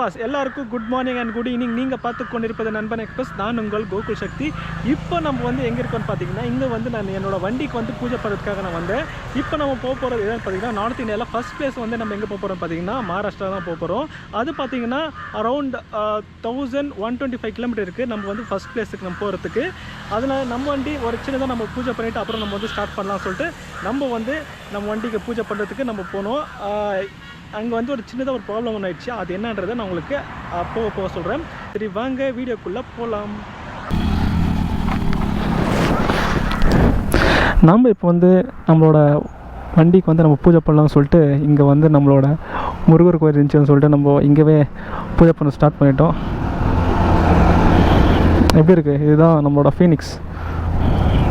நண்பாஸ் எல்லாருக்கும் good morning and good evening நீங்கள் பார்த்து கொண்டிருப்பது நண்பன் எக்ஸ்பிரஸ் நான் உங்கள் கோகுல் சக்தி. இப்போ நம்ம வந்து எங்கே இருக்கோம்னு பார்த்தீங்கன்னா இங்கே வந்து நான் என்னோட வண்டிக்கு வந்து பூஜை பண்ணுறதுக்காக நான் வந்தேன். இப்போ நம்ம போக போகிறது எதாவது பார்த்தீங்கன்னா நார்த் இந்தியாவில் ஃபஸ்ட் பிளேஸ் வந்து நம்ம எங்கே போக போகிறோம் பார்த்தீங்கன்னா மகாராஷ்டிரா தான் போக போகிறோம் அது பார்த்தீங்கன்னா around thousand one twenty five kilometre இருக்குது நம்ம வந்து ஃபஸ்ட் பிளேஸுக்கு நம்ம போகிறதுக்கு அதில் நம்ம வண்டி ஒரு சின்னதாக நம்ம பூஜை பண்ணிவிட்டு அப்புறம் நம்ம வந்து ஸ்டார்ட் பண்ணலாம் சொல்லிட்டு நம்ம வந்து நம்ம வண்டிக்கு பூஜை பண்ணுறதுக்கு நம்ம போனோம். அங்கே வந்து ஒரு சின்னதாக ஒரு ப்ராப்ளம் ஒன்று ஆயிடுச்சு. அது என்னன்றதை நான் உங்களுக்கு போக போக சொல்கிறேன் சரி வாங்க வீடியோக்குள்ளே போகலாம் நம்ம இப்போ வந்து நம்மளோட வண்டிக்கு வந்து நம்ம பூஜை பண்ணலாம்னு சொல்லிட்டு இங்கே வந்து நம்மளோட முருகர் கோயில் இருந்துச்சுன்னு சொல்லிட்டு நம்ம இங்கேவே பூஜை பண்ண ஸ்டார்ட் பண்ணிட்டோம். எப்படி இருக்குது இதுதான் நம்மளோட ஃபீனிக்ஸ்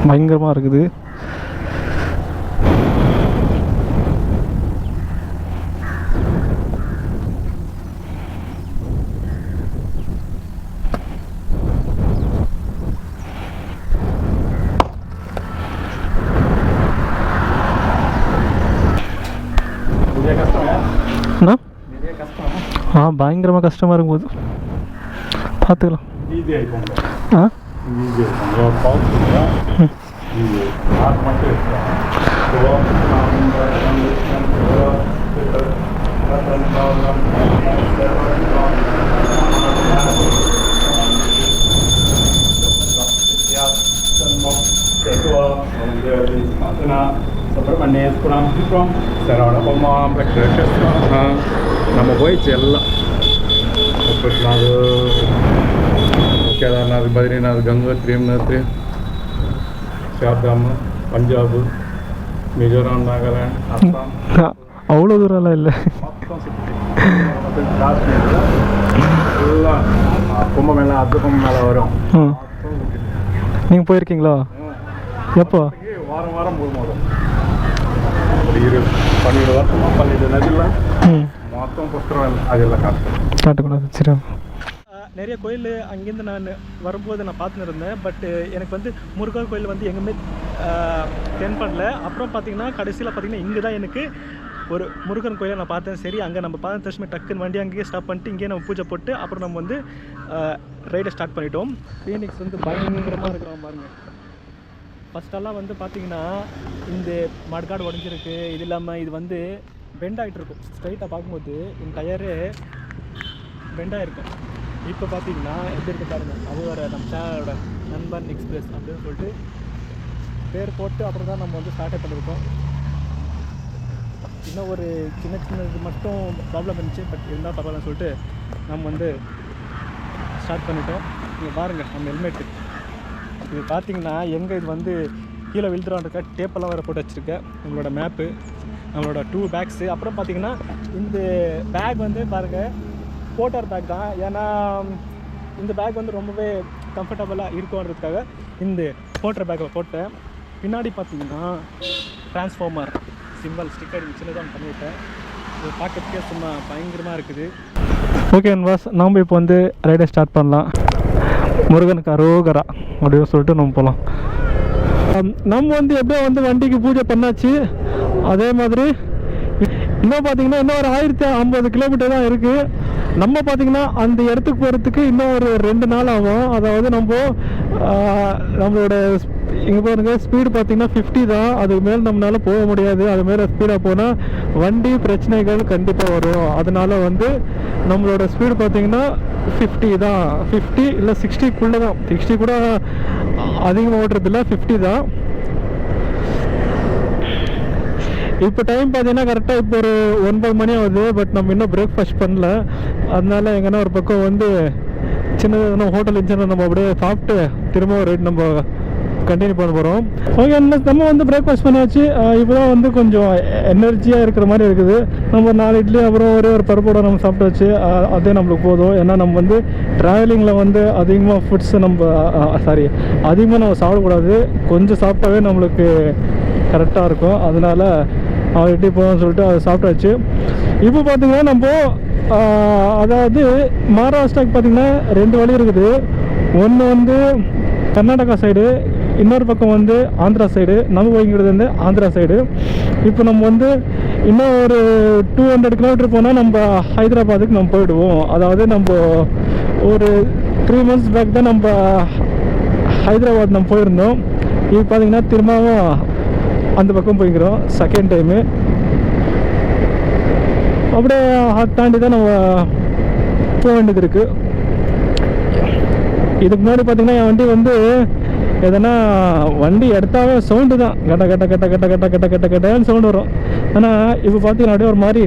பயங்கரமாக இருக்குது நிறைய கஷ்டம் அண்ணா நிறைய கஷ்டம் ஆ பயங்கரமாக கஷ்டமாக இருக்கும்போது பார்த்துக்கலாம் ஈஸி ஆகிப்போங்க ஆ. ஈஸி ஆகிப்போங்க பவர் ஈஸி ஆறு மட்டும் இருக்கிறோம் சுப்பிரமணியேஸ்வரம் சரவண எல்லாம் பத்ரிநாத் கேதார்நாத் பத்ரிநாத் கங்கோத்ரி யமுனோத்ரி சார்தாம் பஞ்சாப் மிசோரம் நாகாலாந்து அஸ்ஸாம் அவ்வளோ தூரம்லாம் இல்லை எல்லாம் கும்பமேளா அர்த்த கும்பமேளா வரும் நீங்கள் போயிருக்கீங்களா எப்போ வாரம் வாரம் போகும்போது ஒரு இரு பன்னெண்டு வருஷமா பன்னெண்டு நதியில் ம் மொத்தம் புஸ்தகம் அதெல்லாம் காட்டு. காட்டக்கூடாது சரி நிறைய கோயில் அங்கேருந்து நான் வரும்போது நான் பார்த்துன்னு இருந்தேன் பட் எனக்கு வந்து முருகர் கோயில் வந்து எங்கேயுமே தென்படல. அப்புறம் பார்த்தீங்கன்னா கடைசியில் பார்த்தீங்கன்னா இங்கே தான் எனக்கு ஒரு முருகன் கோயிலை நான் பார்த்தேன். சரி அங்கே நம்ம பார்த்த தர்ஷமே டக்குன்னு வண்டி அங்கேயே ஸ்டாப் பண்ணிட்டு இங்கேயே நம்ம பூஜை போட்டு அப்புறம் நம்ம வந்து ரைடை ஸ்டார்ட் பண்ணிட்டோம். ஃபீனிக்ஸ் வந்து பயங்கரமாக இருக்கிறோம் பாருங்க ஃபஸ்ட்டெல்லாம் வந்து பார்த்தீங்கன்னா இந்த மட்காடு உடஞ்சிருக்கு. இது இல்லாமல் இது வந்து பெண்ட் ஆகிட்டு இருக்கும் ஸ்ட்ரைட்டாக பார்க்கும்போது இந்த டயரு பெண்டாக இருக்கும் இப்போ பார்த்தீங்கன்னா எப்படி இருக்கு பாருங்கள் அது நம்ம சேனலோட நண்பன் எக்ஸ்பிரஸ் அப்படின்னு சொல்லிட்டு பேர் போட்டு அப்புறம் தான் நம்ம வந்து ஸ்டார்டே பண்ணியிருக்கோம் இன்னும் ஒரு சின்ன சின்ன இது மட்டும் ப்ராப்ளம் இருந்துச்சு பட் இருந்தால் பரவாயில்லன்னு சொல்லிட்டு நம்ம வந்து ஸ்டார்ட் பண்ணிட்டோம். நீங்கள் பாருங்கள் நம்ம ஹெல்மெட்டு இது பார்த்தீங்கன்னா எங்கே இது வந்து கீழே விழுந்துடான்ருக்க டேப்பெல்லாம் வேறு போட்டு வச்சுருக்கேன். உங்களோட மேப்பு நம்மளோட டூ பேக்ஸு அப்புறம் பார்த்தீங்கன்னா இந்த பேக் வந்து பாருங்கள் போட்டார் பேக் தான். ஏன்னா இந்த பேக் வந்து ரொம்பவே கம்ஃபர்டபுளாக இருக்கும்ன்றதுக்காக இந்த போட்டர் பேக்கில் போட்டேன். பின்னாடி பார்த்தீங்கன்னா டிரான்ஸ்ஃபார்மர் சிம்பிள் ஸ்டிக்கர் சின்னதாக பண்ணிவிட்டேன் இது பார்க்கறதுக்கே சும்மா பயங்கரமாக இருக்குது. ஓகே அன்வாஸ் நாம் இப்போ வந்து ரைடை ஸ்டார்ட் பண்ணலாம். முருகனுக்கு அரோகரா அப்படின்னு சொல்லிட்டு நம்ம போகலாம் நம்ம வந்து எப்படியோ வந்து வண்டிக்கு பூஜை பண்ணாச்சு. அதே மாதிரி இன்னும் பார்த்தீங்கன்னா இன்னும் ஒரு ஆயிரத்தி ஐம்பது கிலோமீட்டர் தான் இருக்குது நம்ம பார்த்தீங்கன்னா அந்த இடத்துக்கு போகிறதுக்கு இன்னும் ஒரு ரெண்டு நாள் ஆகும். அதாவது நம்ம நம்மளோட இங்கே பாருங்க ஸ்பீடு பார்த்தீங்கன்னா ஃபிஃப்டி தான். அதுக்கு மேலே நம்மளால போக முடியாது. அது மேலே ஸ்பீடாக போனால் வண்டி பிரச்சனைகள் கண்டிப்பாக வரும். அதனால வந்து நம்மளோட ஸ்பீடு பார்த்தீங்கன்னா ஃபிஃப்டி தான். ஃபிஃப்டி இல்லை சிக்ஸ்டிக்குள்ளே தான் சிக்ஸ்டி கூட அதிகமாக ஓட்டுறதில்ல ஃபிஃப்டி தான். இப்போ டைம் பார்த்தீங்கன்னா கரெக்டாக இப்போ ஒரு ஒன்பது மணி ஆகுது பட் நம்ம இன்னும் பிரேக்ஃபாஸ்ட் பண்ணல. அதனால எங்கன்னா ஒரு பக்கம் வந்து சின்னதாக ஹோட்டல் இருந்துச்சுன்னா நம்ம அப்படியே சாப்பிட்டு திரும்ப ஒரு ரைட் நம்ம கண்டினியூ பண்ண போகிறோம் ஓகே நம்ம வந்து பிரேக்ஃபாஸ்ட் பண்ணியாச்சு. இப்போ தான் வந்து கொஞ்சம் எனர்ஜியாக இருக்கிற மாதிரி இருக்குது. நம்ம நாலு இட்லி அப்புறம் ஒரே ஒரு பருப்போட நம்ம சாப்பிட்டாச்சு. வச்சு அதே நம்மளுக்கு போதும். ஏன்னா நம்ம வந்து ட்ராவலிங்கில் வந்து அதிகமாக ஃபுட்ஸ் நம்ம சாரி அதிகமாக நம்ம சாப்பிடக்கூடாது. கொஞ்சம் சாப்பிட்டாவே நம்மளுக்கு கரெக்டாக இருக்கும். அதனால அவர் இட்டி போகணும்னு சொல்லிட்டு அதை சாப்பிட்டாச்சு. இப்போ பார்த்தீங்கன்னா நம்ம அதாவது மகாராஷ்டிராக்கு பார்த்தீங்கன்னா ரெண்டு வழி இருக்குது. ஒன்று வந்து கர்நாடகா சைடு இன்னொரு பக்கம் வந்து ஆந்திரா சைடு நம்ம போய்ங்கிறது வந்து ஆந்திரா சைடு இப்போ நம்ம வந்து இன்னும் ஒரு டூ ஹண்ட்ரட் கிலோமீட்டர் போனால் நம்ம ஹைதராபாத்துக்கு நம்ம போயிடுவோம். அதாவது நம்ம ஒரு த்ரீ மந்த்ஸ் பேக் தான் நம்ம ஹைதராபாத் நம்ம போயிருந்தோம். இப்போ பார்த்தீங்கன்னா திரும்பவும் அந்த பக்கம் போய்க்கிறோம். செகண்ட் டைமு அப்படியே அதை தாண்டி தான் நம்ம போக வேண்டியது இருக்குது இதுக்கு முன்னாடி பார்த்தீங்கன்னா என் வண்டி வந்து எதனா வண்டி எடுத்தாவே சவுண்டு தான். கட்ட கட்ட கட்ட கட்ட கட்ட கட்ட கட்ட கட்டன்னு சவுண்டு வரும். ஆனால் இப்போ பார்த்தீங்கன்னா அப்படியே ஒரு மாதிரி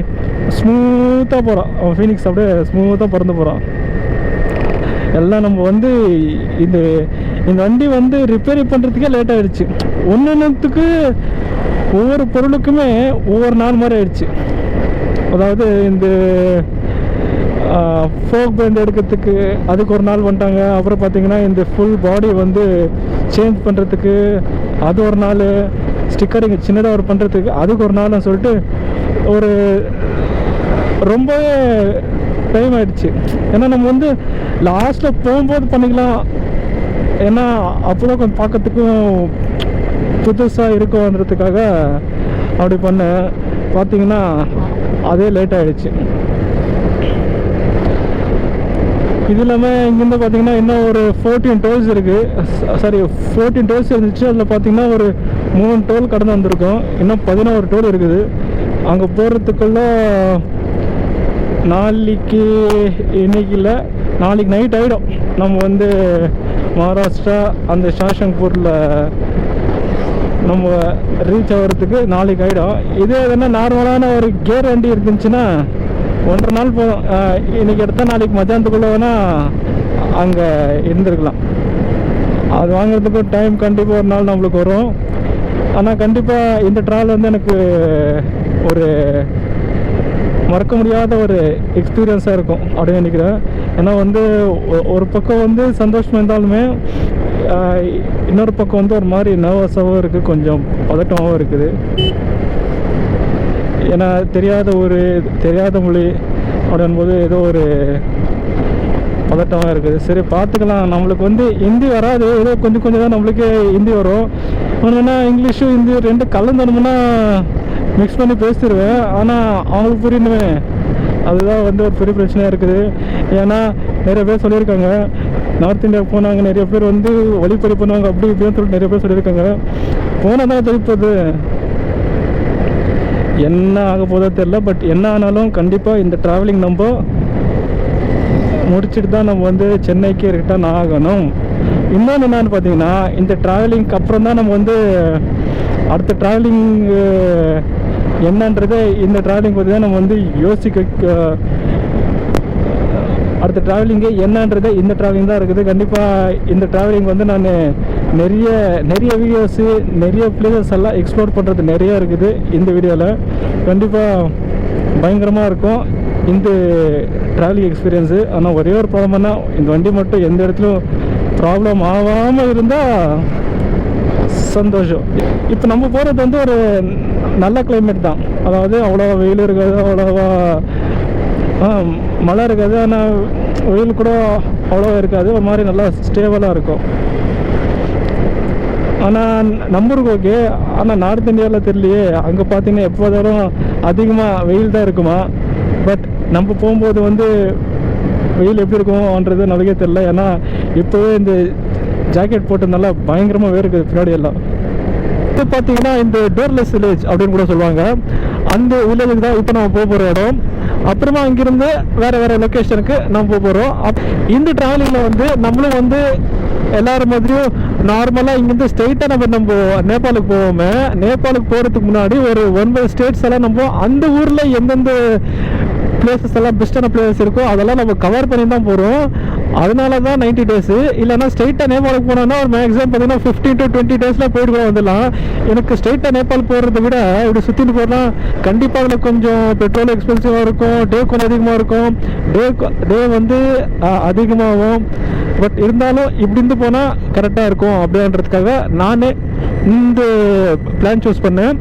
ஸ்மூத்தாக போகிறோம் அவன் ஃபீனிக்ஸ் அப்படியே ஸ்மூத்தாக பிறந்து போகிறான் எல்லாம் நம்ம வந்து இந்த இந்த வண்டி வந்து ரிப்பேர் பண்ணுறதுக்கே லேட் ஆகிடுச்சு ஒன்று ஒன்றுத்துக்கு ஒவ்வொரு பொருளுக்குமே ஒவ்வொரு நாள் மாதிரி ஆயிடுச்சு. அதாவது இந்த ஃபோக் பேண்ட் எடுக்கிறதுக்கு அதுக்கு ஒரு நாள் வந்துட்டாங்க. அப்புறம் பார்த்தீங்கன்னா இந்த ஃபுல் பாடி வந்து சேஞ்ச் பண்ணுறதுக்கு அது ஒரு நாள் ஸ்டிக்கரிங் சின்னதாக ஒரு பண்ணுறதுக்கு அதுக்கு ஒரு நாள்னு சொல்லிட்டு ஒரு ரொம்பவே டைம் ஆயிடுச்சு. ஏன்னா நம்ம வந்து லாஸ்ட்டில் போகும்போது பண்ணிக்கலாம். ஏன்னா அப்போதான் கொஞ்சம் பார்க்கறதுக்கும் புதுசாக இருக்கும்ன்றதுக்காக அப்படி பண்ணேன் பார்த்தீங்கன்னா அதே லேட் ஆகிடுச்சு இது இல்லாமல் இங்கேருந்து பார்த்தீங்கன்னா இன்னும் ஒரு ஃபோர்டீன் டோல்ஸ் இருக்குது சாரி ஃபோர்டீன் டோல்ஸ் இருந்துச்சு. அதில் பார்த்தீங்கன்னா ஒரு மூணு டோல் கடந்து வந்திருக்கோம். இன்னும் பதினோரு டோல் இருக்குது. அங்கே போகிறதுக்குள்ள நாளைக்கு இன்னைக்கு இல்லை நாளைக்கு நைட் ஆகிடும் நம்ம வந்து மகாராஷ்டிரா அந்த ஷாஷங்பூரில் நம்ம ரீச் ஆகிறதுக்கு நாளைக்கு ஆகிடும் இதே எதுனா நார்மலான ஒரு கேர் வண்டி இருந்துச்சுன்னா ஒன்றரை நாள் போதும். இன்றைக்கி எடுத்தால் நாளைக்கு மத்தியானத்துக்குள்ளே வேணால் அங்கே இருந்திருக்கலாம். அது வாங்குறதுக்கு டைம் கண்டிப்பாக ஒரு நாள் நம்மளுக்கு வரும். ஆனால் கண்டிப்பாக இந்த ட்ராவல் வந்து எனக்கு ஒரு மறக்க முடியாத ஒரு எக்ஸ்பீரியன்ஸாக இருக்கும் அப்படின்னு நினைக்கிறேன். ஏன்னா வந்து ஒ- ஒரு பக்கம் வந்து சந்தோஷமாக இருந்தாலுமே இன்னொரு பக்கம் வந்து ஒரு மாதிரி நர்வஸாகவும் இருக்குது கொஞ்சம் பதட்டமாகவும் இருக்குது. ஏன்னா தெரியாத ஒரு தெரியாத மொழி அப்படின்போது ஏதோ ஒரு பதட்டமாக இருக்குது. சரி பார்த்துக்கலாம். நம்மளுக்கு வந்து ஹிந்தி வராது. ஏதோ கொஞ்சம் கொஞ்சம் தான் நம்மளுக்கு ஹிந்தி வரும். ஒன்றுனா இங்கிலீஷும் ஹிந்தி ரெண்டு கலந்துடணும்னா மிக்ஸ் பண்ணி பேசிடுவேன். ஆனால் அவங்களுக்கு புரியணுமே அதுதான் வந்து ஒரு பெரிய பிரச்சனையாக இருக்குது. ஏன்னா நிறைய பேர் சொல்லியிருக்காங்க. நார்த் இந்தியா போனாங்க நிறைய பேர் வந்து வழிப்பறி பண்ணுவாங்க அப்படி இப்படின்னு சொல்லிட்டு நிறைய பேர் சொல்லியிருக்காங்க. போனால் தான் தெளிப்பது என்ன ஆக போதோ தெரில பட் என்ன ஆனாலும் கண்டிப்பாக இந்த ட்ராவலிங் நம்ம முடிச்சுட்டு தான் நம்ம வந்து சென்னைக்கு ரிட்டர்ன் ஆகணும். இன்னொன்று என்னன்னு பார்த்தீங்கன்னா இந்த ட்ராவலிங்க்கு அப்புறம் தான் நம்ம வந்து அடுத்த ட்ராவலிங்கு என்னன்றதை இந்த ட்ராவலிங் பற்றி தான் நம்ம வந்து யோசிக்க அடுத்த ட்ராவலிங்கு என்னன்றது இந்த ட்ராவலிங் தான் இருக்குது. கண்டிப்பாக இந்த ட்ராவலிங் வந்து நான் நிறைய நிறைய வீடியோஸு நிறைய பிளேசஸ் எல்லாம் எக்ஸ்ப்ளோர் பண்ணுறது நிறைய இருக்குது இந்த வீடியோவில் கண்டிப்பாக பயங்கரமாக இருக்கும் இந்த ட்ராவலிங் எக்ஸ்பீரியன்ஸு ஆனால் ஒரே ஒரு ப்ராப்ளம்னா இந்த வண்டி மட்டும் எந்த இடத்துலையும் ப்ராப்ளம் ஆகாமல் இருந்தால் சந்தோஷம். இப்போ நம்ம போகிறது வந்து ஒரு நல்ல கிளைமேட் தான். அதாவது அவ்வளோவா வெயில் இருக்காது அவ்வளோவா மழை இருக்காது. ஆனால் வெயில் கூட அவ்வளோவா இருக்காது. ஒரு மாதிரி நல்லா ஸ்டேபிளாக இருக்கும். ஆனால் நம்பருக்கு ஓகே ஆனால் நார்த் இந்தியாவில் தெரியலையே. அங்கே பார்த்தீங்கன்னா எப்போதாலும் அதிகமாக வெயில் தான் இருக்குமா. பட் நம்ம போகும்போது வந்து வெயில் எப்படி இருக்கும்ன்றது நமக்கே தெரில ஏன்னா இப்போவே இந்த ஜாக்கெட் போட்டு நல்லா பயங்கரமாக வேர்க்குது பின்னாடி எல்லாம். இது பார்த்தீங்கன்னா இந்த டோர்லெஸ் வில்லேஜ் அப்படின்னு கூட சொல்லுவாங்க. அந்த வில்லேஜுக்கு தான் இப்போ நம்ம போக போகிற இடம். அப்புறமா அங்கிருந்து வேறு வேறு லொக்கேஷனுக்கு நம்ம போக போகிறோம் இந்த ட்ராவலிங்கில் வந்து நம்மளும் வந்து எல்லாரும் மாதிரியும் நார்மலாக இங்கேருந்து ஸ்ட்ரெயிட்டாக நம்ம நம்ம நேபாளுக்கு போவோமே. நேபாளுக்கு போகிறதுக்கு முன்னாடி ஒரு ஒன்பது ஸ்டேட்ஸ் எல்லாம் நம்ம அந்த ஊரில் எந்தெந்த பிளேசஸ் எல்லாம் பெஸ்ட்டான பிளேசஸ் இருக்கோ அதெல்லாம் நம்ம கவர் பண்ணி தான் போகிறோம் அதனால தான் நைன்டி டேஸு இல்லைன்னா ஸ்ட்ரெயிட்டாக நேபாளுக்கு போனோன்னா ஒரு மேக்ஸிமம் பார்த்தீங்கன்னா ஃபிஃப்டீன் டு டுவெண்ட்டி டேஸில் போயிட்டு கூட வந்துடலாம். எனக்கு ஸ்ட்ரெயிட்டாக நேபாள் போகிறத விட இப்படி சுற்றிட்டு போகலாம் கண்டிப்பாக அதில் கொஞ்சம் பெட்ரோல் எக்ஸ்பென்சிவாக இருக்கும். டே கொஞ்சம் அதிகமாக இருக்கும். டே டே வந்து அதிகமாகும். பட் இருந்தாலும் இப்படி இருந்து போனால் கரெக்டாக இருக்கும் அப்படின்றதுக்காக நானே இந்த பிளான் சூஸ் பண்ணேன்.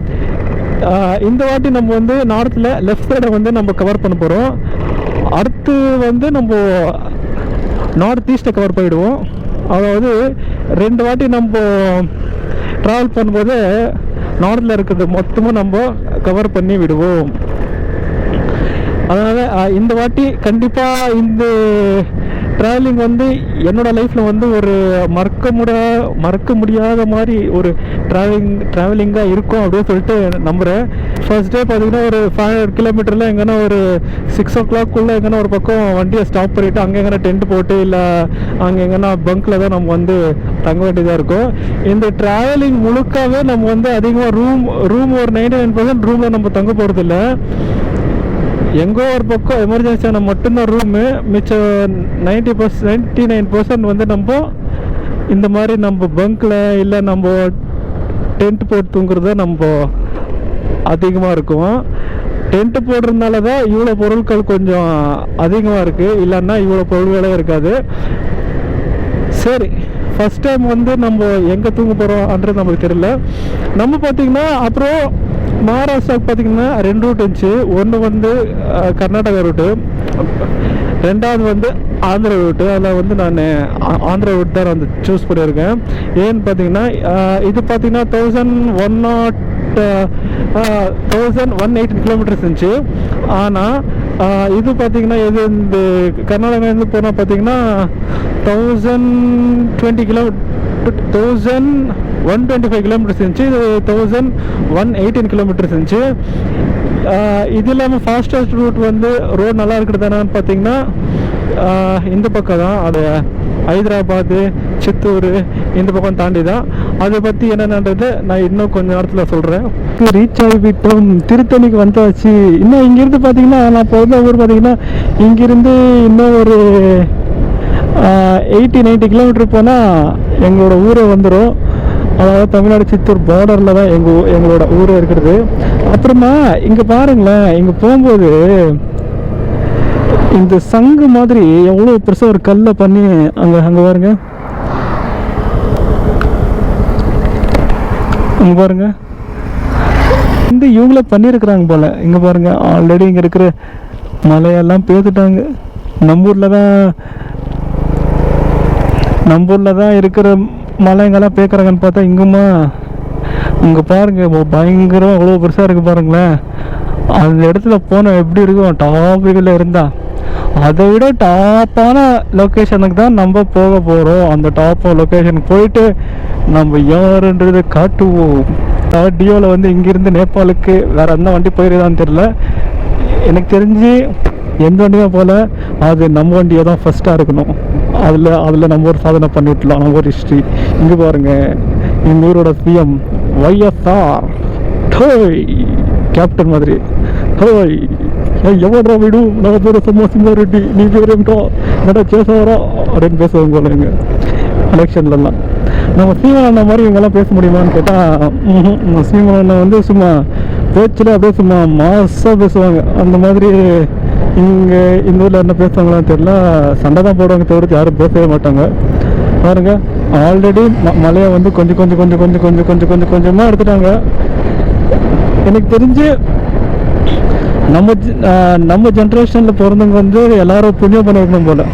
இந்த வாட்டி நம்ம வந்து நார்த்தில் லெஃப்ட் சைடை வந்து நம்ம கவர் பண்ண போகிறோம் அடுத்து வந்து நம்ம நார்த் ஈஸ்ட்டை கவர் போயிடுவோம். அதாவது ரெண்டு வாட்டி நம்ம ட்ராவல் பண்ணும்போது நார்த்தில் இருக்கிறது மொத்தமும் நம்ம கவர் பண்ணி விடுவோம். அதனால் இந்த வாட்டி கண்டிப்பாக இந்த ட்ராவலிங் வந்து என்னோட லைஃப்பில் வந்து ஒரு மறக்க முடியாத மறக்க முடியாத மாதிரி ஒரு ட்ராவலிங் ட்ராவலிங்காக இருக்கும் அப்படின்னு சொல்லிட்டு நம்புகிறேன் ஃபர்ஸ்ட் டே பார்த்தீங்கன்னா ஒரு ஃபைவ் ஹண்ட்ரட் கிலோமீட்டரில் எங்கன்னா ஒரு சிக்ஸ் ஓ கிளாக்குள்ளே எங்கன்னா ஒரு பக்கம் வண்டியை ஸ்டாப் பண்ணிவிட்டு அங்கே எங்கன்னா டென்ட் போட்டு இல்லை அங்கே எங்கன்னா பங்க்கில் தான் நம்ம வந்து தங்க வேண்டியதாக இருக்கும். இந்த ட்ராவலிங் முழுக்காவே நம்ம வந்து அதிகமாக ரூம் ரூம் ஒரு நைன்டி நைன் பர்சன்ட் ரூமில் நம்ம தங்க போகிறதில்ல எங்கோ ஒரு பக்கம் எமர்ஜென்சியான மட்டும்தான் ரூமு மிச்சம் ninety percent ninety nine percent வந்து நம்ம இந்த மாதிரி நம்ம பங்க்கில் இல்லை நம்ம டென்ட் போட்டு தூங்குறத நம்ம அதிகமாக இருக்கும். டென்ட் போடுறதுனால தான் இவ்வளோ பொருட்கள் கொஞ்சம் அதிகமாக இருக்குது இல்லைன்னா இவ்வளோ பொருள்களே இருக்காது. சரி ஃபஸ்ட் டைம் வந்து நம்ம எங்கே தூங்க போகிறோம்ன்றது நமக்கு தெரியல. நம்ம பார்த்தீங்கன்னா அப்புறம் மகாராஷ்டிராவுக்கு பார்த்தீங்கன்னா ரெண்டு ரூட் இருந்துச்சு. ஒன்று வந்து கர்நாடகா ரூட்டு ரெண்டாவது வந்து ஆந்திரா ரூட்டு அதில் வந்து நான் ஆந்திரா ரூட் தான் வந்து சூஸ் பண்ணியிருக்கேன். ஏன்னு பார்த்தீங்கன்னா இது பார்த்தீங்கன்னா thousand one not thousand one eighteen kilometres இருந்துச்சு. ஆனால் இது பார்த்தீங்கன்னா எது இந்த கர்நாடகாலேருந்து போனால் பார்த்தீங்கன்னா thousand twenty kilo thousand one twenty five kilometres இருந்துச்சு இது தௌசண்ட் ஒன் எயிட்டீன் கிலோமீட்டர்ஸ் இருந்துச்சு இது இல்லாமல் ஃபாஸ்டஸ்ட் ரூட் வந்து ரோடு நல்லா இருக்கிறது என்னன்னு பார்த்தீங்கன்னா இந்த பக்கம் தான். அது ஹைதராபாத்து சித்தூர் இந்த பக்கம் தாண்டி தான். அதை பற்றி என்னென்னது நான் இன்னும் கொஞ்சம் நேரத்தில் சொல்கிறேன் ரீச் ஆகிவிட்டோம் திருத்தணிக்கு வந்தாச்சு. இன்னும் இங்கேருந்து பார்த்தீங்கன்னா நான் பிறந்த ஊர் பார்த்தீங்கன்னா இங்கேருந்து இன்னும் ஒரு எயிட்டி நைன்ட்டி கிலோமீட்டர் போனால் எங்களோட ஊரே வந்துடும் அதாவது தமிழ்நாடு சித்தூர் பார்டரில் தான் எங்கள் எங்களோட ஊரே இருக்கிறது அப்புறமா இங்கே பாருங்களேன் இங்கே போகும்போது இந்த சங்கு மாதிரி எவ்வளோ பெருசாக ஒரு கல்லை பண்ணி அங்கே அங்கே பாருங்க. அங்கே பாருங்க. இந்த இவங்கள பண்ணியிருக்கிறாங்க போல. இங்கே பாருங்க ஆல்ரெடி இங்கே இருக்கிற மலையெல்லாம் பேத்துட்டாங்க. நம்ம ஊரில் தான் நம்ம ஊரில் தான் இருக்கிற மலைங்கெல்லாம் பேக்கிறாங்கன்னு பார்த்தா இங்குமா இங்கே பாருங்க இப்போ பயங்கரம் அவ்வளோ பெருசாக இருக்குது பாருங்களேன். அந்த இடத்துல போனால் எப்படி இருக்கும்? டாப்பிக்கில் இருந்தா. அதை விட டாப்பான லொக்கேஷனுக்கு தான் நம்ம போக போகிறோம் அந்த டாப் லொக்கேஷனுக்கு போயிட்டு நம்ம யாருன்றதை காட்டுவோம். டியோவில் வந்து இங்கேருந்து நேபாளுக்கு வேறு எந்த வண்டி போயிருதான்னு தெரில எனக்கு தெரிஞ்சு எந்த வண்டியுமே போல அது நம்ம வண்டியை தான் ஃபஸ்ட்டாக இருக்கணும். அதில் அதில் நம்ம ஒரு சாதனை பண்ணிவிட்டலாம் நம்ம ஒரு ஹிஸ்ட்ரி இங்கே பாருங்கள் எங்கள் ஊரோட சிஎம் ஒய்எஸ்ஆர் டோய் கேப்டன் மாதிரி. ஹோய் எவ்வளோ வீடு? நான் பேர் சும்மா சிங்காரெட்டி நீ பேர் என்டா என்னடா சேசாரா அப்படின்னு பேசுவாங்க போல எங்க எலெக்ஷன்லலாம் நம்ம சீமானண்ணா மாதிரி இவங்கெல்லாம் பேச முடியுமான்னு கேட்டால் சீமானண்ணா வந்து சும்மா பேச்சில் அப்படியே சும்மா மாசாக பேசுவாங்க. அந்த மாதிரி இங்கே இந்த ஊரில் என்ன பேசுவாங்களான்னு தெரியல. சண்டை தான் போடுவாங்க தவிர்த்து யாரும் பேசவே மாட்டாங்க. பாருங்க ஆல்ரெடி மலையை வந்து கொஞ்சம் கொஞ்சம் கொஞ்சம் கொஞ்சம் கொஞ்சம் கொஞ்சம் கொஞ்சம் கொஞ்சமாக எடுத்துட்டாங்க. எனக்கு தெரிஞ்சு நம்ம நம்ம ஜென்ரேஷனில் பிறந்தவங்க வந்து எல்லாரும் புண்ணியம் பண்ணிருக்கணும் போல்.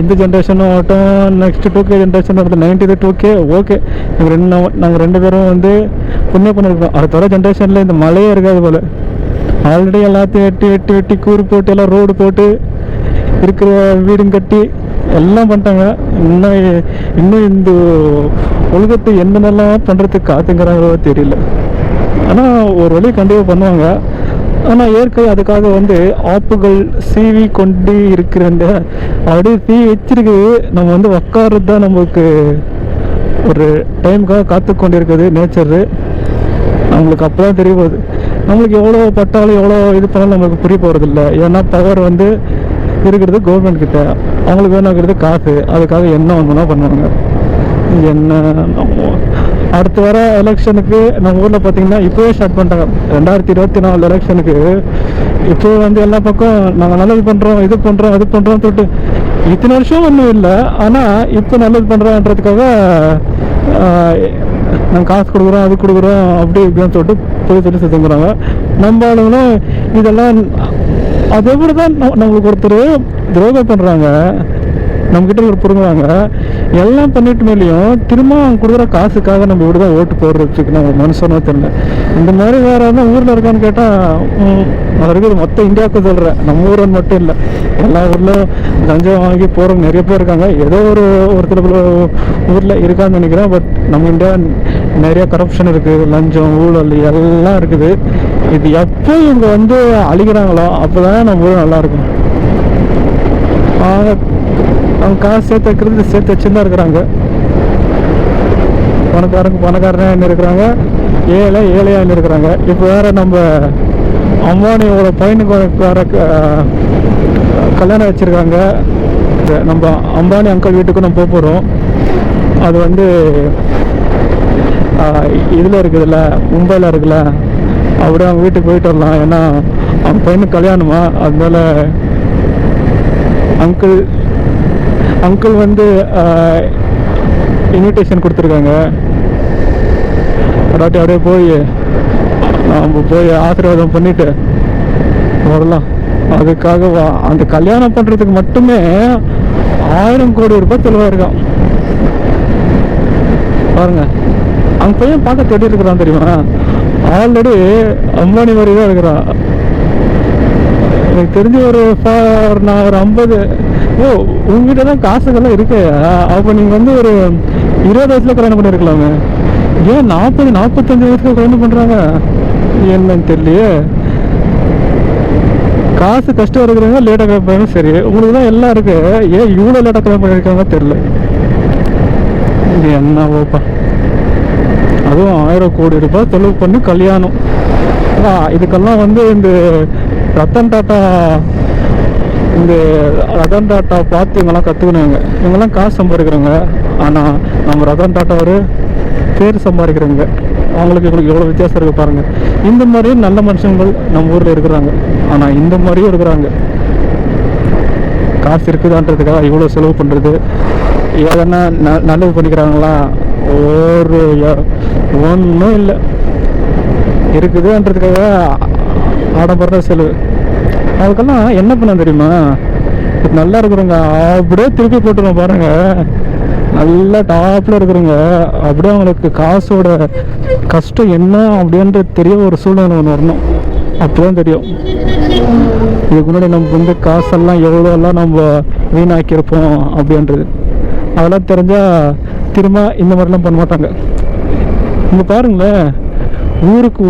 இந்த ஜென்ரேஷனும் ஆகட்டும் நெக்ஸ்ட் டூ கே ஜென்ரேஷன் அடுத்த நைன்டி டூ கே ஓகே நாங்கள் ரெண்டு நாங்கள் ரெண்டு பேரும் வந்து புண்ணியம் பண்ணியிருக்கோம் அடுத்த வர ஜென்ரேஷனில் இந்த மழையே இருக்காது போல். ஆல்ரெடி எல்லாத்தையும் வெட்டி வெட்டி வெட்டி கூறு போட்டு எல்லாம் ரோடு போட்டு இருக்கிற வீடும் கட்டி எல்லாம் பண்ணிட்டாங்க. இன்னும் இன்னும் இந்த உலகத்தை என்னென்னலாம் பண்ணுறதுக்கு காத்துங்கிறாங்களோ தெரியல. ஆனால் ஒரு வழி கண்டிப்பாக பண்ணுவாங்க. ஆனால் இயற்கை அதுக்காக வந்து ஆப்புகள் சீவி கொண்டு இருக்கிற அந்த அப்படியே தீ வச்சிருக்கு. நம்ம வந்து உக்காறது தான் நமக்கு ஒரு டைமுக்காக காத்து கொண்டு இருக்குது நேச்சரு நம்மளுக்கு அப்போ தான் தெரிய போகுது. நம்மளுக்கு எவ்வளோ பட்டாலும் எவ்வளோ இது பண்ணாலும் நம்மளுக்கு புரிய போகிறது இல்லை ஏன்னா பவர் வந்து இருக்கிறது கவர்மெண்ட் கிட்ட. அவங்களுக்கு வேணுங்கிறது காசு. அதுக்காக என்ன ஒன்றுனா பண்ணுவாங்க. என்ன அடுத்து வர எலெக்ஷனுக்கு நம்ம ஊரில் பார்த்தீங்கன்னா இப்போவே ஸ்டார்ட் பண்ணிட்டாங்க. ரெண்டாயிரத்தி இருபத்தி நாலு எலெக்ஷனுக்கு இப்போ வந்து எல்லா பக்கம் நாங்கள் நல்லது பண்ணுறோம் இது பண்ணுறோம் அது பண்ணுறோம் சொல்லிட்டு இத்தனை வருஷம் ஒன்றும் இல்லை. ஆனால் இப்போ நல்லது பண்ணுறோன்றதுக்காக நாங்கள் காசு கொடுக்குறோம் அது கொடுக்குறோம் அப்படி இப்படின்னு சொல்லிட்டு போய் சொல்லி செத்துங்கிறாங்க. நம்ம ஆளுங்களும் இதெல்லாம் அதை விட தான் நம்ம- நம்மளுக்கு ஒருத்தர் துரோகம் பண்ணுறாங்க நம்மக்கிட்ட ஒரு புரிஞ்சுவாங்க. எல்லாம் பண்ணிட்டு மேலேயும் திரும்ப அவங்க கொடுக்குற காசுக்காக நம்ம இப்படி தான் ஓட்டு போடுறதுக்கு நம்ம மனுஷனோ தெரியல. இந்த மாதிரி வேற எதுவும் ஊரில் இருக்கான்னு கேட்டால் அது இருக்குது மொத்த இந்தியாவுக்கு சொல்கிறேன் நம்ம ஊரில் மட்டும் இல்லை. எல்லா ஊர்லையும் லஞ்சம் வாங்கி போகிறவங்க நிறைய பேர் இருக்காங்க. ஏதோ ஒரு ஒருத்தர் ஊரில் இருக்கான்னு நினைக்கிறேன். பட் நம்ம இந்தியா நிறைய கரப்ஷன் இருக்குது லஞ்சம் ஊழல் எல்லாம் இருக்குது. இது எப்போ இவங்க வந்து அழிக்கிறாங்களோ அப்போ தானே நம்ம ஊர் நல்லாயிருக்கும் அவங்க காசு சேர்த்து வைக்கிறது சேர்த்து வச்சுருந்தா தான் இருக்கிறாங்க. பணக்காரங்க பணக்காரனாக என்ன இருக்கிறாங்க? ஏழை ஏழையாக என்ன இருக்கிறாங்க? இப்போ வேற நம்ம அம்பானியோட பையனுக்கு வர கல்யாணம் வச்சுருக்காங்க. நம்ம அம்பானி அங்கிள் வீட்டுக்கு நம்ம போக போகிறோம் அது வந்து இதில் இருக்குதுல்ல மும்பையில் இருக்குல்ல அப்படியே அவங்க வீட்டுக்கு போயிட்டு வரலாம். ஏன்னா அவங்க பையனுக்கு கல்யாணமா அதனால அங்கிள் அங்கிள் வந்து இன்விடேஷன் கொடுத்துருக்காங்க. அடாட்டி அப்படியே போய் நாம் போய் ஆசீர்வாதம் பண்ணிட்டு வரலாம் அதுக்காக வா- அந்த கல்யாணம் பண்ணுறதுக்கு மட்டுமே ஆயிரம் கோடி ரூபாய் செலவாயிருக்கான். பாருங்க அவங்க பையன் பார்க்க தேடி இருக்கிறான் தெரியுமா? ஆல்ரெடி அம்பானி மாதிரி தான் இருக்கிறான். எனக்கு தெரிஞ்ச ஒரு ஃபார் நான் ஒரு ஐம்பது ஓ உங்ககிட்ட தான் காசுகள்லாம் இருக்கு. அப்போ நீங்கள் வந்து ஒரு இருபது வயசுல கல்யாணம் பண்ணியிருக்கலாமே ஏன் நாற்பது நாற்பத்தஞ்சு வயசுல கல்யாணம் பண்ணுறாங்க என்னன்னு தெரியலையே. காசு கஷ்டம் இருக்கிறவங்க லேட்டாக கல்யாணம் சரி உங்களுக்கு தான் எல்லாம் இருக்கு. ஏன் இவ்வளோ லேட்டாக கல்யாணம் பண்ணியிருக்காங்க தெரியல. இது என்ன ஓப்பா அதுவும் ஆயிரம் கோடி ரூபாய் செலவு பண்ணி கல்யாணம். இதுக்கெல்லாம் வந்து இந்த ரத்தன் டாட்டா இந்த ரத்தன் டாட்டா பார்த்து இவங்கெல்லாம் கற்றுக்கணுங்க இவங்கெல்லாம் காசு சம்பாதிக்கிறாங்க ஆனால் நம்ம ரத்தன் டாட்டா ஒரு பேர் சம்பாதிக்கிறாங்க அவங்களுக்கு இவங்களுக்கு எவ்வளோ வித்தியாசம் இருக்குது பாருங்கள் இந்த மாதிரியும் நல்ல மனுஷங்கள் நம்ம ஊரில் இருக்கிறாங்க. ஆனால் இந்த மாதிரியும் இருக்கிறாங்க. காசு இருக்குதான்றதுக்காக இவ்வளோ செலவு பண்ணுறது எதனா ந நல்லது பண்ணிக்கிறாங்களா? ஒரு ஒன்றும் இல்லை. இருக்குதுன்றதுக்காக ஆடம்பர செலவு. அதுக்கெல்லாம் என்ன பண்ண தெரியுமா? நல்லா இருக்கிறவங்க அப்படியே திருப்பி போட்டுருவோம் பாருங்க. நல்லா டாப்ல இருக்கிறவங்க அப்படியே அவங்களுக்கு காசோட கஷ்டம் என்ன அப்படின்றது தெரிய ஒரு சூழ்நிலை ஒன்று வரணும். அப்பதான் தெரியும். இதுக்கு முன்னாடி நம்ம வந்து காசெல்லாம் எவ்வளோலாம் நம்ம வீணாக்கியிருப்போம் அப்படின்றது. அதெல்லாம் தெரிஞ்சால் திரும்ப இந்த மாதிரிலாம் பண்ண மாட்டாங்க. இங்கே பாருங்களேன் ஊருக்கு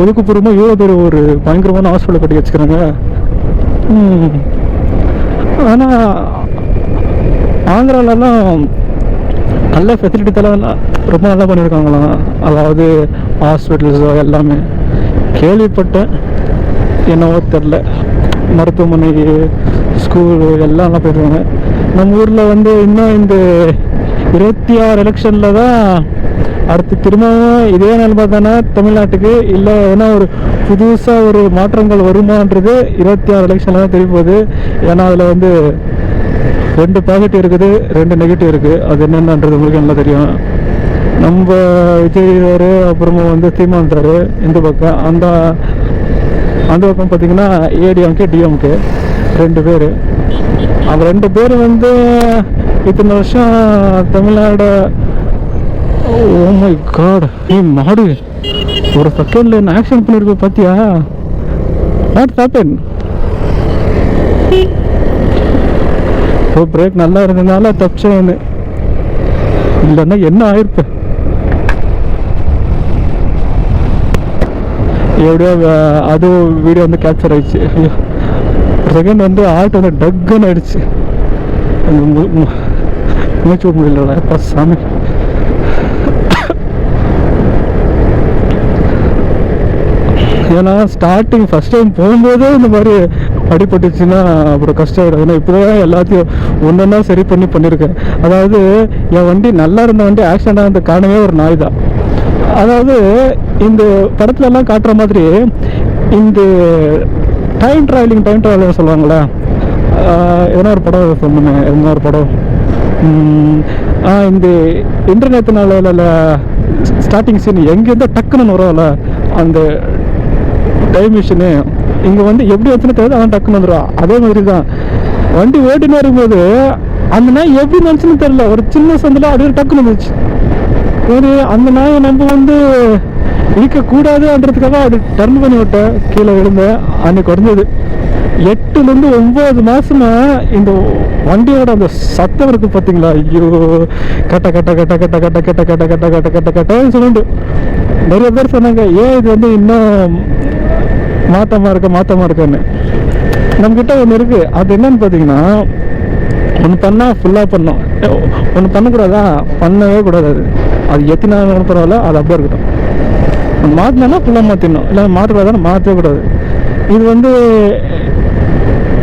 ஒதுக்குப்புறமாக இவ்வளோ தூரம் ஒரு பயங்கரமான ஹாஸ்பிட்டல் கட்டி வச்சுக்கிறாங்க. ஆனால் ஆந்திராலலாம் நல்ல ஃபெசிலிட்டி தலாம் ரொம்ப நல்லா பண்ணியிருக்காங்களாம் அதாவது ஹாஸ்பிட்டல்ஸோ எல்லாமே. கேள்விப்பட்டேன். என்னவோ தெரில. மருத்துவமனை ஸ்கூலு எல்லாம் நல்லா போயிருக்காங்க நம்ம ஊரில் வந்து இன்னும் இந்த இருபத்தி ஆறு எலெக்ஷனில் தான் அடுத்து திரும்பவும் இதே நிலைமை தானே தமிழ்நாட்டுக்கு இல்லை ஏன்னா ஒரு புதுசாக ஒரு மாற்றங்கள் வருமான்றது இருபத்தி ஆறு எலெக்ஷனில் தான் தெரிய போகுது. ஏன்னா அதில் வந்து ரெண்டு பாசிட்டிவ் இருக்குது ரெண்டு நெகட்டிவ் இருக்குது அது என்னென்னன்றது உங்களுக்கு நல்லா தெரியும். நம்ம விஜய் சார் அப்புறமா வந்து சீமான் சார் இந்த பக்கம் அந்த அந்த பக்கம் பார்த்தீங்கன்னா ஏடிஎம்கே டிஎம்கே ரெண்டு பேர். அந்த ரெண்டு பேர் வந்து இத்தனை வருஷம் தமிழ்நாடு ஓ மை காட் ஏ மாடு. ஒரு செகண்ட்ல என்ன ஆக்ஷன் பண்ணிருக்க பாத்தியா? வாட் ஹேப்பன் ஓ பிரேக் நல்லா இருந்ததுனால தப்பிச்சேன் இல்லைன்னா என்ன ஆயிருப்பேன் எப்படியோ அது வீடியோ வந்து கேப்சர் ஆயிடுச்சு. ஐயோ. செகண்ட் வந்து ஆர்ட் வந்து டக்குன்னு ஆயிடுச்சு மூச்சு விட முடியல சாமி. ஏன்னா ஸ்டார்டிங் ஃபஸ்ட் டைம் போகும்போதே இந்த மாதிரி அடிபட்டுச்சுன்னா அப்புறம் கஷ்டம் ஆகிடும் ஏன்னா இப்போ தான் எல்லாத்தையும் ஒன்றொன்னா சரி பண்ணி பண்ணியிருக்கேன் அதாவது என் வண்டி நல்லா இருந்த வண்டி ஆக்சிடென்ட் ஆனது காரணமே ஒரு நாய் தான். அதாவது இந்த படத்துலலாம் காட்டுற மாதிரி இந்த டைம் ட்ராவலிங் டைம் ட்ராவலிங் சொல்லுவாங்களே எதனா ஒரு படம் சொன்னேன் எதனா ஒரு படம். இந்த இன்டர்நெட்னால ஸ்டார்டிங் சீன் எங்கேருந்தோ டக்குன்னு வரும்ல அந்த டைம் மிஷினு இங்கே வந்து எப்படி வச்சுன்னு தெரியாது அவன் டக்குன்னு வந்துடுவான் அதே மாதிரி தான் வண்டி ஓட்டினே இருக்கும்போது அந்த நாய் எப்படி நினச்சுன்னு தெரில ஒரு சின்ன சந்தில் அப்படியே டக்குன்னு வந்துச்சு ஒரு அந்த நாயை நம்ம வந்து இழுக்கக்கூடாதுன்றதுக்காக அது டர்ன் பண்ணி விட்டேன் கீழே விழுந்தேன் அன்னைக்கு குறைஞ்சது எட்டுலேருந்து ஒம்பது மாசமா இந்த வண்டியோட அந்த சத்தம் இருக்கு பார்த்தீங்களா ஐயோ கட்ட கட்ட கட்ட கட்ட கட்ட கட்ட கட்ட கட்ட கட்ட கட்ட கட்டன்னு சொல்லிட்டு நிறைய பேர் சொன்னாங்க ஏன் இது வந்து இன்னும் மாற்றமாக இருக்க மாற்றமாக இருக்குன்னு. நம்மக்கிட்ட ஒன்று இருக்குது அது என்னன்னு பார்த்தீங்கன்னா ஒன்று பண்ணால் ஃபுல்லாக பண்ணோம். ஒன்று பண்ணக்கூடாதா? பண்ணவே கூடாது அது. அது எத்தனை நாள் பரவாயில்ல அது அப்போ இருக்கட்டும். ஒன்று மாற்றினா ஃபுல்லாக மாற்றிடணும் இல்லை மாற்றக்கூடாதான் மாற்றவே கூடாது. இது வந்து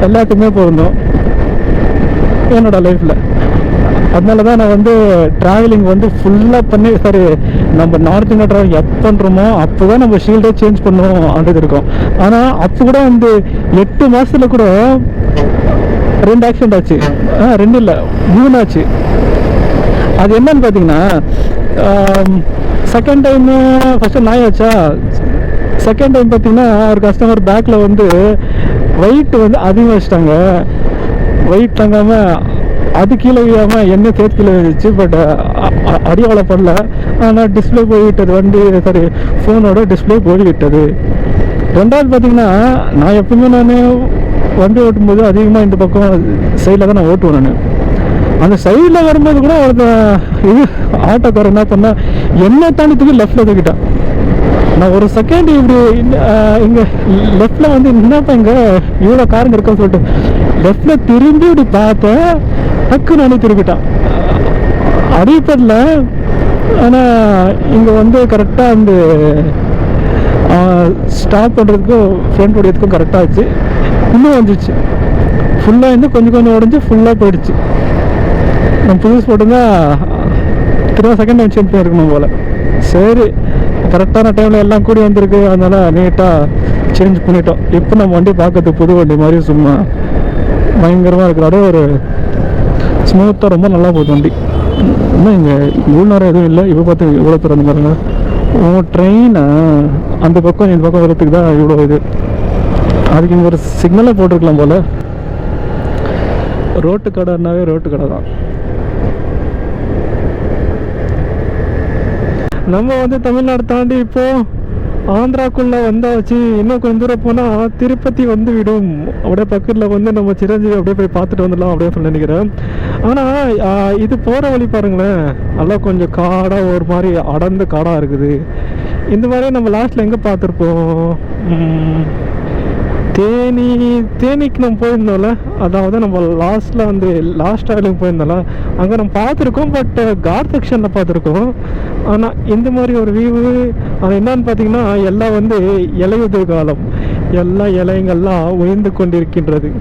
எல்லாத்துக்குமே பொருந்தும். என்னோடய லைஃப்பில் அதனால தான் நான் வந்து ட்ராவலிங் வந்து ஃபுல்லாக பண்ணி சாரி நம்ம நார்த் இந்தியா ட்ராவல் எப்போ பண்ணுறோமோ அப்போ தான் நம்ம ஷீல்டே சேஞ்ச் பண்ணுவோம் அப்படின்றது இருக்கும். ஆனால் அப்போ கூட வந்து எட்டு மாதத்தில் கூட ரெண்டு ஆக்சிடென்ட் ஆச்சு. ஆ ரெண்டு இல்லை மூணு ஆச்சு. அது என்னன்னு பார்த்தீங்கன்னா செகண்ட் டைமு ஃபஸ்ட்டு நாய் ஆச்சா செகண்ட் டைம் பார்த்தீங்கன்னா ஒரு கஸ்டமர் பேக்கில் வந்து வெயிட் வந்து அதிகம் வச்சுட்டாங்க வெயிட் தங்காமல் அது கீழே விழாமல் என்ன சேர்த்து கீழே விழுச்சு பட் அடியாவில் படல ஆனால் டிஸ்பிளே போய்விட்டது. வண்டி சாரி ஃபோனோட டிஸ்பிளே போய்விட்டது. ரெண்டாவது பார்த்தீங்கன்னா நான் எப்பவுமே நான் வண்டி ஓட்டும்போது அதிகமாக இந்த பக்கம் சைடில் தான் நான் ஓட்டுவேன் நான். அந்த சைடில் வரும்போது கூட ஒரு இது ஆட்டோக்காரர் என்ன பண்ணால் என்ன தாண்டி தூக்கி லெஃப்டில் தூக்கிட்டான். நான் ஒரு செகண்ட் இப்படி இங்கே லெஃப்டில் வந்து என்னப்பா இங்கே இவ்வளோ காருங்க இருக்குன்னு சொல்லிட்டு லெஃப்டில் திரும்பி இப்படி பார்த்தேன் டக்குன்னு அணி திரும்பிட்டான். அடிப்படல ஆனால் இங்கே வந்து கரெக்டாக அந்த ஸ்டாப் பண்ணுறதுக்கும் ஃப்ரெண்ட் உடையதுக்கும் கரெக்டாக ஆச்சு. இன்னும் வந்துச்சு. ஃபுல்லாக இருந்து கொஞ்சம் கொஞ்சம் உடஞ்சி ஃபுல்லாக போயிடுச்சு. நம்ம புதுசு போட்டிருந்தா திரும்ப செகண்ட் டைம் சேஞ்ச் பண்ணியிருக்கணும் போல். சரி. கரெக்டான டைமில் எல்லாம் கூடி வந்திருக்கு. அதனால நீட்டாக சேஞ்ச் பண்ணிட்டோம். இப்போ நம்ம வண்டி பார்க்கறதுக்கு புது வண்டி மாதிரி சும்மா பயங்கரமாக இருக்கிற ஒரு ஸ்மூத்தாக ரொம்ப நல்லா போகுது வண்டி. இன்னும் இங்கே இவ்வளோ நேரம் எதுவும் இல்லை. இப்போ பார்த்து இவ்வளோ பேர் அந்த பாருங்க. உன் ட்ரெயினை அந்த பக்கம் இந்த பக்கம் வரத்துக்கு தான் இவ்வளோ இது. அதுக்கு இங்கே ஒரு சிக்னலாக போட்டிருக்கலாம் போல். ரோட்டு கடைனாவே ரோட்டு கடை தான். நம்ம வந்து தமிழ்நாடு தாண்டி இப்போ ஆந்திராக்குள்ளே வந்தாச்சு. இன்னும் கொஞ்சம் தூரம் போனால் திருப்பதி வந்து விடும் அப்படியே பக்கத்தில் வந்து நம்ம சிரஞ்சீவி அப்படியே போய் பார்த்துட்டு வந்துடலாம் அப்படியே சொல்லி நினைக்கிறேன். ஆனால் இது போகிற வழி பாருங்களேன். நல்லா கொஞ்சம் காடாக ஒரு மாதிரி அடர்ந்த காடாக இருக்குது. இந்த மாதிரி நம்ம லாஸ்ட்டில் எங்கே பார்த்துருப்போம்? தேனி தேனிக்கு நம்ம போயிருந்தோம்ல அதாவது நம்ம லாஸ்ட்டில் வந்து லாஸ்ட் ட்ராவலிங் போயிருந்தோம்ல அங்கே நம்ம பார்த்துருக்கோம் பட் காட் செக்ஷனில் பார்த்துருக்கோம். ஆனால் இந்த மாதிரி ஒரு வியூ அது என்னன்னு பார்த்தீங்கன்னா எல்லாம் வந்து இலையுதிர் காலம். எல்லா இலைங்கள்லாம் உயர்ந்து கொண்டிருக்கின்றது.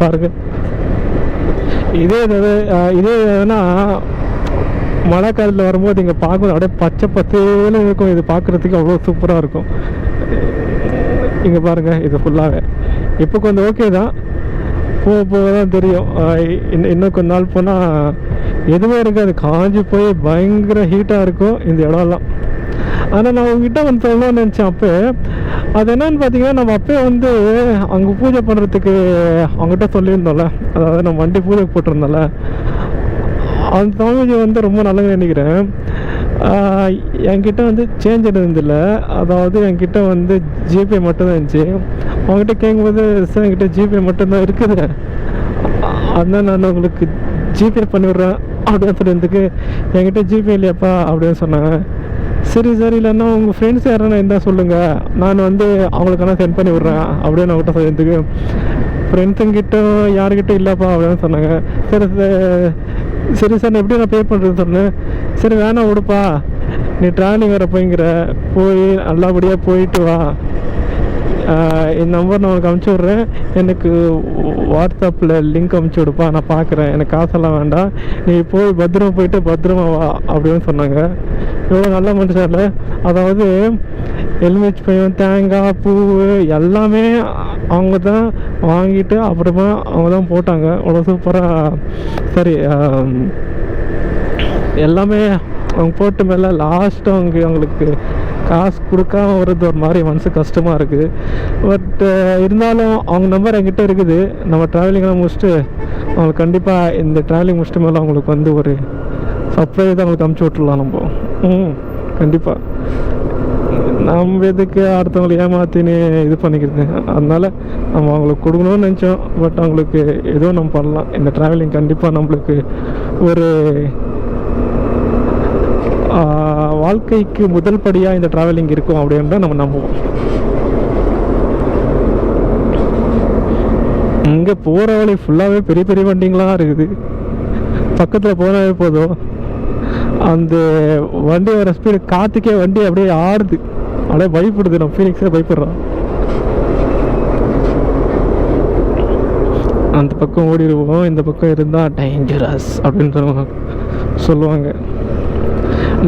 பாருங்க. இதே இது இதே எதுனா மழை காலத்தில் வரும்போது இங்கே பார்க்கும்போது அப்படியே பச்சை பத்தேன்னு இருக்கும். இது பார்க்குறதுக்கு அவ்வளோ சூப்பராக இருக்கும். இங்கே பாருங்கள் இது ஃபுல்லாகவே இப்போ கொஞ்சம் ஓகே தான். போக போக தான் தெரியும். இன்னும் இன்னும் கொஞ்ச நாள் போனால் எதுவுமே இருக்காது. காஞ்சி போய் பயங்கர ஹீட்டாக இருக்கும் இந்த இடம்லாம். ஆனால் நான் உங்ககிட்ட வந்து சொல்லணும்னு நினச்சேன் அப்போ. அது என்னன்னு பார்த்தீங்கன்னா நம்ம அப்போ வந்து அங்கே பூஜை பண்ணுறதுக்கு அவங்ககிட்ட சொல்லியிருந்தோம்ல. அதாவது நம்ம வண்டி பூஜை போட்டிருந்தோம்ல. அந்த சாமிஜி வந்து ரொம்ப நல்லது நினைக்கிறேன். என்கிட்ட வந்து சேஞ்ச் இருந்ததில்ல அதாவது என்கிட்ட வந்து ஜிபே மட்டும்தான் இருந்துச்சு. அவங்ககிட்ட கேட்கும்போது சார் என்கிட்ட ஜிபே மட்டும்தான் இருக்குது. அதான் நான் உங்களுக்கு ஜிபே பண்ணிவிட்றேன் அப்படின்னு சொல்லியிருந்துக்கு என்கிட்ட ஜிபே இல்லையாப்பா அப்படின்னு சொன்னாங்க. சரி சரி இல்லைன்னா உங்கள் ஃப்ரெண்ட்ஸ் யாரானா இருந்தால் சொல்லுங்கள் நான் வந்து அவங்களுக்கான சென்ட் பண்ணி விட்றேன் அப்படின்னு அவங்ககிட்ட சொல்லியிருந்துக்கு ஃப்ரெண்ட்ஸுங்கிட்ட யாருக்கிட்ட இல்லைப்பா அப்படின்னு சொன்னாங்க. சரி. சரி, சார் நான் எப்படி நான் பே பண்ணுறது சொல்லு சரி வேணாம் விடுப்பா. நீ ட்ராவலிங் வர போய்ங்கிற போய் நல்லபடியாக போயிட்டு வா. என் இந்த நம்பர் நான் உனக்கு அமுச்சு விட்றேன். எனக்கு வாட்ஸ்அப்பில் லிங்க் அமுச்சு விடுப்பா. நான் பார்க்குறேன் எனக்கு காசெல்லாம் வேண்டாம். நீ போய் பத்திரமா போயிட்டு பத்திரமா வா அப்படின்னு சொன்னாங்க. எவ்வளோ நல்ல மனுஷன்ல அதாவது எலுமிச்சை பையன் தேங்காய் பூ எல்லாமே அவங்க தான் வாங்கிட்டு அப்புறமா அவங்க தான் போட்டாங்க அவ்வளோ சூப்பராக சரி எல்லாமே அவங்க போட்டு மேலே லாஸ்ட்டு அவங்க அவங்களுக்கு காசு கொடுக்காம வர்றது ஒரு மாதிரி மனசு கஷ்டமாக இருக்குது பட் இருந்தாலும் அவங்க நம்பர் என்கிட்ட இருக்குது. நம்ம ட்ராவலிங்லாம் முடிச்சுட்டு அவங்களுக்கு கண்டிப்பாக இந்த ட்ராவலிங் முடிச்சுட்டு மேலே அவங்களுக்கு வந்து ஒரு சர்ப்ரைஸ் அவங்களுக்கு அமுச்சு விட்டுடலாம் நம்ம. ம் கண்டிப்பாக நம்ம எதுக்கு அடுத்தவங்களை ஏமாத்தின்னு இது பண்ணிக்கிறது? அதனால நம்ம அவங்களுக்கு கொடுக்கணும்னு நினச்சோம். பட் அவங்களுக்கு ஏதோ நம்ம பண்ணலாம். இந்த ட்ராவலிங் கண்டிப்பாக நம்மளுக்கு ஒரு வாழ்க்கைக்கு முதல் படியாக இந்த ட்ராவலிங் இருக்கும் அப்படின்னு தான் நம்ம நம்புவோம். இங்கே போகிற வழி ஃபுல்லாகவே பெரிய பெரிய வண்டிங்களாம் இருக்குது. பக்கத்தில் போனாவே போதும். அந்த வண்டியோட வர ஸ்பீடு காற்றுக்கே வண்டி அப்படியே ஆடுது. அப்படியே பயப்படுது நம்ம ஃபீனிக்ஸே பயப்படுறான் அந்த பக்கம் ஓடிடுவோம் இந்த பக்கம் இருந்தால் டேஞ்சரஸ் அப்படின்னு சொல்லுவாங்க சொல்லுவாங்க.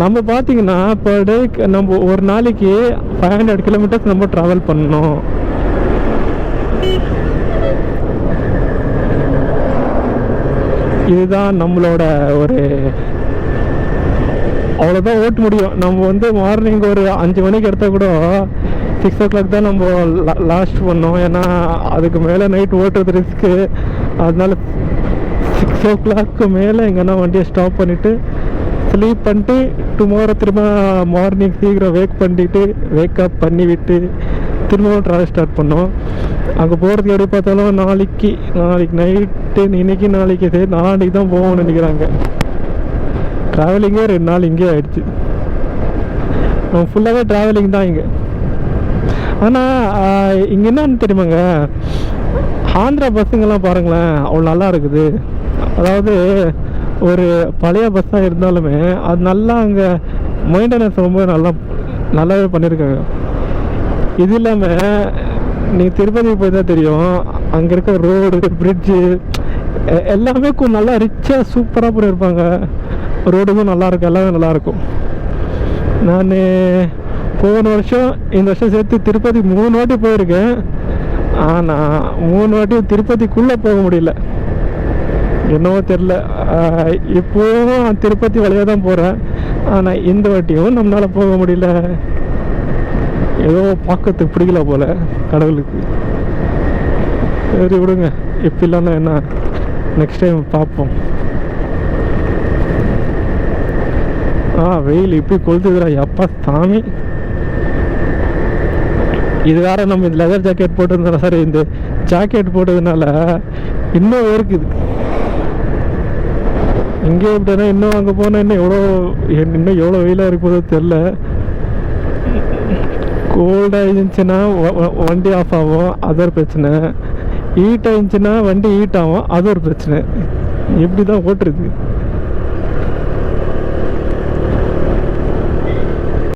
நம்ம பார்த்தீங்கன்னா பர் டே நம்ம ஒரு நாளைக்கு ஃபைவ் ஹண்ட்ரட் கிலோமீட்டர்ஸ் நம்ம ட்ராவல் பண்ணணும். இதுதான் நம்மளோட ஒரு அவ்வளோதான் ஓட்ட முடியும். நம்ம வந்து மார்னிங் ஒரு அஞ்சு மணிக்கு எடுத்தால் கூட சிக்ஸ் ஓ கிளாக் தான் நம்ம லாஸ்ட் பண்ணோம். ஏன்னா அதுக்கு மேலே நைட் ஓட்டுறது ரிஸ்க்கு அதனால சிக்ஸ் ஓ கிளாக்கு மேலே எங்கன்னா வண்டியை ஸ்டாப் பண்ணிவிட்டு ஸ்லீப் பண்ணிட்டு டுமாரோ திரும்ப மார்னிங் சீக்கிரம் வேக் பண்ணிட்டு வேக்கப் பண்ணி விட்டு திரும்பவும் ட்ராவல் ஸ்டார்ட் பண்ணோம். அங்கே போகிறதுக்கு எப்படி பார்த்தாலும் நாளைக்கு நாளைக்கு நைட்டு இன்னைக்கு நாளைக்கு சரி நாளைக்கு தான் போவோம்னு நினைக்கிறாங்க. ட்ராவலிங்கே ரெண்டு நாள் இங்கே ஆயிடுச்சு. ஃபுல்லாகவே ட்ராவலிங் தான் இங்கே. ஆனால் இங்கே என்னன்னு தெரியுமாங்க? ஆந்திரா பஸ்ஸுங்கெல்லாம் பாருங்களேன் அவ்வளோ நல்லா இருக்குது. அதாவது ஒரு பழைய பஸ்ஸாக இருந்தாலுமே அது நல்லா அங்கே மெயின்டெனன்ஸ் ரொம்ப நல்லா நல்லாவே பண்ணியிருக்காங்க இது இல்லாமல் நீங்கள் திருப்பதி போய் தான் தெரியும் அங்கே இருக்க ரோடு பிரிட்ஜு எல்லாமே கொஞ்சம் நல்லா ரிச்சாக சூப்பராக பண்ணியிருப்பாங்க ரோடுக்கும் நல்லாயிருக்கும் எல்லாமே நல்லாயிருக்கும் நான் போன வருஷம் இந்த வருஷம் சேர்த்து திருப்பதி மூணு வாட்டி போயிருக்கேன். ஆனால் மூணு வாட்டி திருப்பதிக்குள்ளே போக முடியல. என்னவோ தெரில இப்போவும் திருப்பதி வழியாக தான் போகிறேன் ஆனால் இந்த வாட்டியும் நம்மளால் போக முடியல. ஏதோ பார்க்கறதுக்கு பிடிக்கல போல கடவுளுக்கு. சரி விடுங்க. இப்போ இல்லைன்னா என்ன? நெக்ஸ்ட் டைம் பார்ப்போம். ஆ வெயில் இப்படி கொளுத்துதுடா. எப்பா சாமி. இது வேற நம்ம இந்த லெதர் ஜாக்கெட் போட்டிருந்தோம் சார் இந்த ஜாக்கெட் போட்டதுனால இன்னும் இருக்குது இங்கே இப்படின்னா இன்னும் அங்கே போனால் இன்னும் எவ்வளோ இன்னும் எவ்வளோ வெயிலாக இருப்பதோ தெரில கோல்டாக இருந்துச்சுன்னா வண்டி ஆஃப் ஆகும் அது ஒரு பிரச்சனை. ஹீட் ஆயிருந்துச்சுன்னா வண்டி ஹீட் ஆகும் அது ஒரு பிரச்சனை. எப்படி தான் ஓட்டுறது.